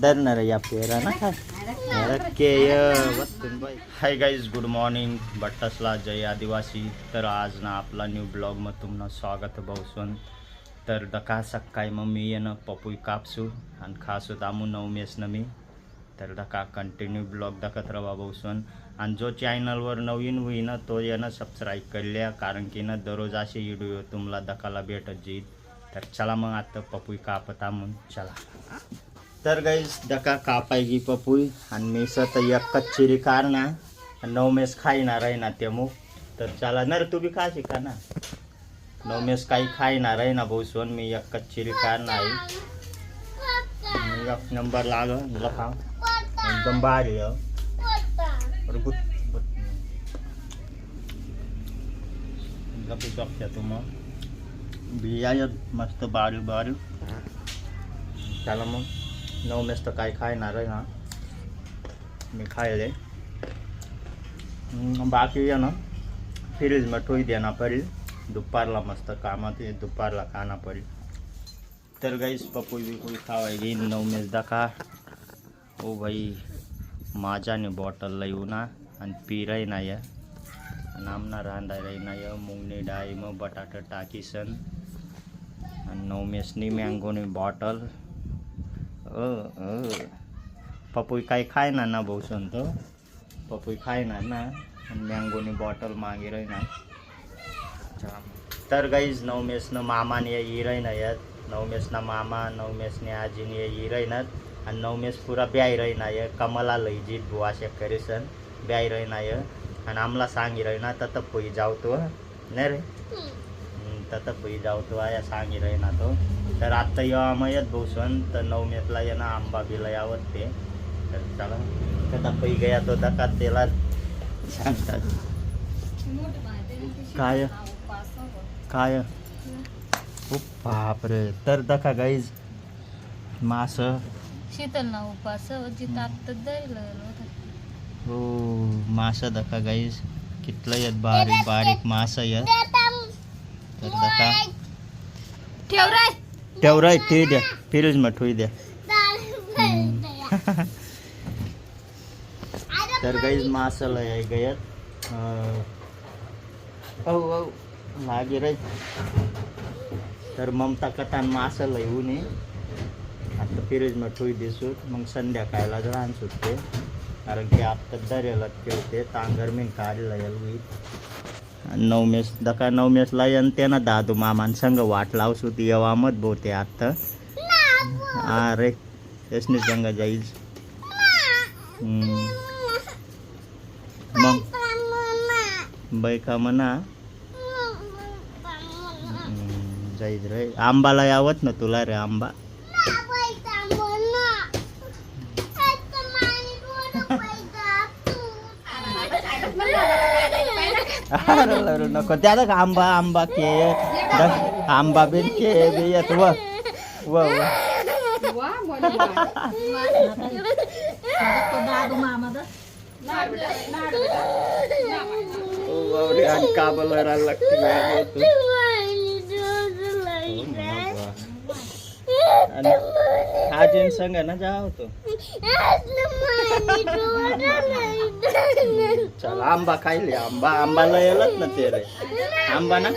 धरणार या पेरा ना हाय गाईज गुड मॉर्निंग बट्टसला जय आदिवासी. तर आज ना आपला न्यू ब्लॉग मग तुमनं स्वागत भाऊसून तर डका सकाळी मग मी येणं पपूई कापसू आणि खासू दामू नऊ न मी. तर डका कंटिन्यू ब्लॉग दाखत रवा भाऊसून आणि जो चॅनलवर नवीन होईना तो येणं सबस्क्राईब करल्या कारण की ना दररोज असे व्हिडिओ तुम्हाला दकाला भेटत जाईल. तर चला मग आता पपूई कापत म्हणून. चला. तर गाईस दका कापायची पपूई आणि मी स्वतः एक कच्चिरी काढना नऊ मेस खाईणार आहे ना ते मग. तर चला ना तू बी खा शिका ना? नऊ मेस काही खाईणार आहे ना भाऊ सोन? मी एक कच्चिरी काढणार आहे. एक नंबर लागल लखा एकदम भारी आहे. अरे गुत गुत. लपू शकता तू मग बिया आहेत मस्त बारीक बारीक त्याला मग नऊ मेस तर काही खायणार आहे ना मी खायले हम्म, बाकी आहे ना फ्रीजમાં ठोई देना पडेल दुपारला मस्त कामात ये दुपारला खाना पडेल तर गाईस पपूई बिपूई खावायची नऊ मेस दाखा। ओ भाई। माझ्याने बॉटल येऊ ना आणि पिराय ना या आणि आमना रांधाय ना या मुंगनी डाळी मग बटाटा टाकीसन आणि नवमेसनी मँगोनी बॉटल. अ पपई पपूई काही खायना ना भाऊ तो पपूई खायना ना आणि मँगोनी बॉटल मागे ना. तर गाईज नवमेसनं मामाने ये ना यात नऊ मेसना मामा नऊ मेसने आजीने ये रहिनात आणि नऊ मेस पुरा ब्याय रहिना ये कमला लई जीत बुवा असे करेसन ब्याय रहिना ये आणि आम्हाला सांगी रहिना तत पोई जावतो नाही रे हम्म, तत पोई जावतो या सांगी रहिना तो तर आत्ता येवा मग येत बसून तर नऊ मेसला ये ना आंबा बिला यावत ते तर चला तता पै गया तो दका त्याला सांगतात काय ओ बापरे. तर दका गाईज मास. शीतल ना उपास जिथं आत्ता द्यायला हो मास दका गाईज कितलं येत बारीक बारीक मास येत. तर दका ठेव रे ठेव राय ते द्या. फ्रीज ठेवू द्या. तर गाईज मासाला आहे गयत हो हो लागे रे तर ममता कथान मासाला येऊ नये आता फ्रीजमध्ये ठेवू दिसू मग संध्याकाळला राहण सुटते. कारण की आत्ता दर्याला ठेवते तांगर मी काढला येईल नऊ मेस दका नऊ मेसला येन ते ना दादू मामान संग वाट लावसू ती येवा मत बोते आता अरे यसने संग जाईल. मग? बैका म्हणा? हम्म, जाईच रे आंबाला यावत ना तुला रे आंबा अरे अरे नको त्या का आंबा आंबा के दक- आंबा बिन के बी येत व व व. दादू मामा दा ओ बापरे, आणि का बोलायला लागते बाई तू? आणि आजीन संग ना जाव तो चल आंबा खायले आंबा आंबाला येलच ना ते रे आंबा ना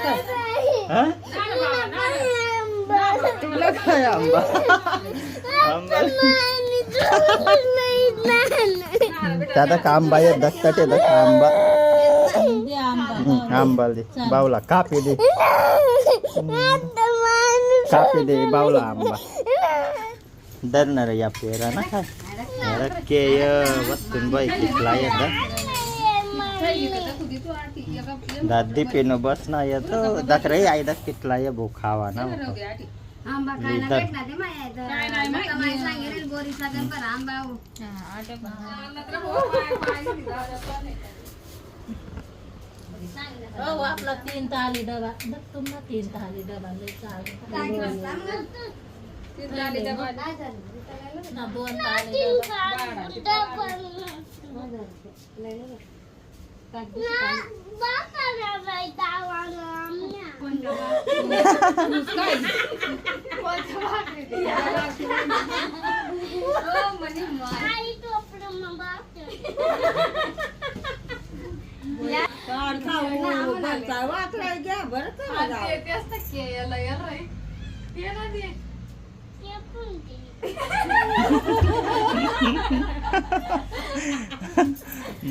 काय हा? तुला काय आंबा आंबा दादा का आंबा ये दत्ता ते दत्ता आंबा दे आंबा हम्म, आंबा दे बावला कापी दे कापी दे बावला आंबा धरणार या हो आपला तीन ताली डबा बघ तुम्हाला तीन ताली डबा लय चालेल ना दोन ताली डबा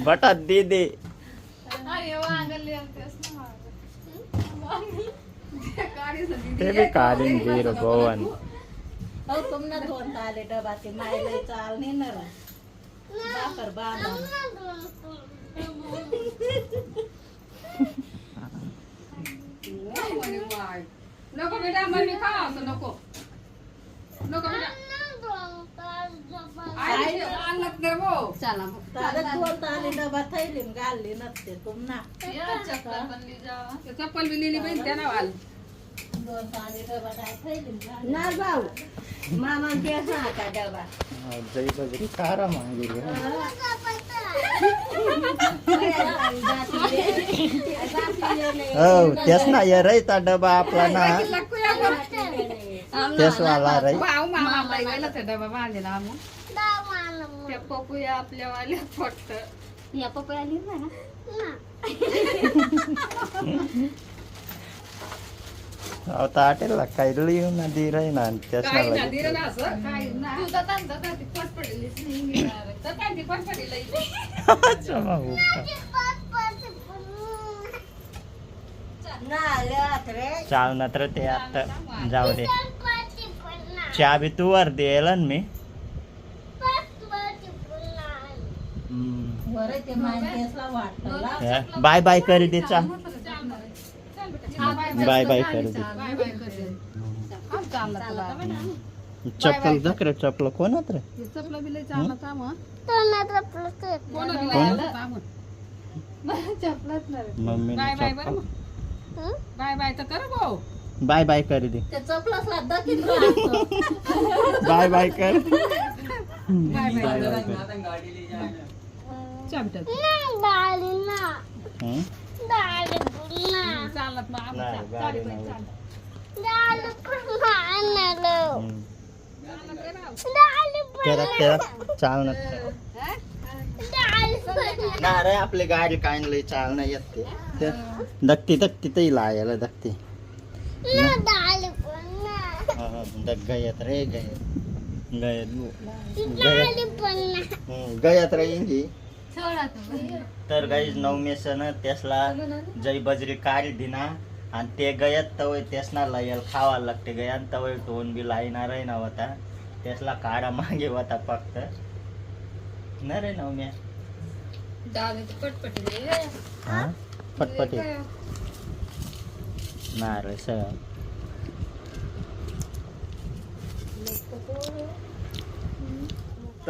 बटा दे दे. ते बी काढून घे रे भवन. हो तुमना दोन आले डबा ते मायला चाल नाही ना रे. भाकर बांधा. म्हणे माय. नको बेटा मम्मी खा असं नको. नको बेटा. आई आणत नाही भाऊ. चला मग. ताजा दोन आले डबा थैली घालली नसते तुमना ते हा तेच ना ये रे ता डबा आपला ना. तेच वाला रे भाऊ मामा बाई गेला ते डबा बांधलेला त्या पपूया आपल्या वाल्या फक्त. या पपया लिहिला ना आता आटेल काही लिहून ना दे रे ना ना काही ना. दिलं ना असं काही ना तुझा त्यांचा तर ती पटपडलेलीच नाही मिळणार. तर काय ती अच्छा, मग उपकार. चाल ना तर ते आता जाऊ दे चहा बी तू वर देल ना मी हम्म. बरं ते बाय बाय कर दे चा बाय बाय कर दे. बाय बाय कर आम चालला तुला चप्पल चप्पल कोणात रे? हे? मग कोण? ना रे मम्मी बाय बाय बरं चप्पल. बाय बाय तर कर भाऊ. बाय बाय कर दे. बाय बाय कर. बाय बाय कर? चालत मग आम्ही नाही, चाल- गाडी चालत नाही. चालत. तेरा तेरा. रे आपली गाडी काय लई चाल नाही येत ते. ते दक्ती दक्ती ते लायाला दक्ती दग गयत रे गयत. गयत. गयत रे इंगी. तर गाईज नवमे सण त्यासला जय बजरी काढ दिना. आणि ते गयत तवय त्यासना लयल खावा लागते. गयान तवय टोन बी लाईनार ना होता. त्यासला काढा मागे होता फक्त. न रे नवम्या? पटपटी हा? पटपटी? ना रे सर.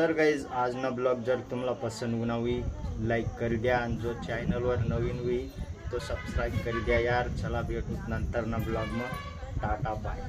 तर गाईज आज ना ब्लॉग जर तुम्हाला पसंत होणार हुई लाईक कर द्या आणि जो चॅनलवर नवीन होई तो सबस्क्राईब कर द्या यार. चला भेटूत नंतर ना ब्लॉग मग टाटा बाय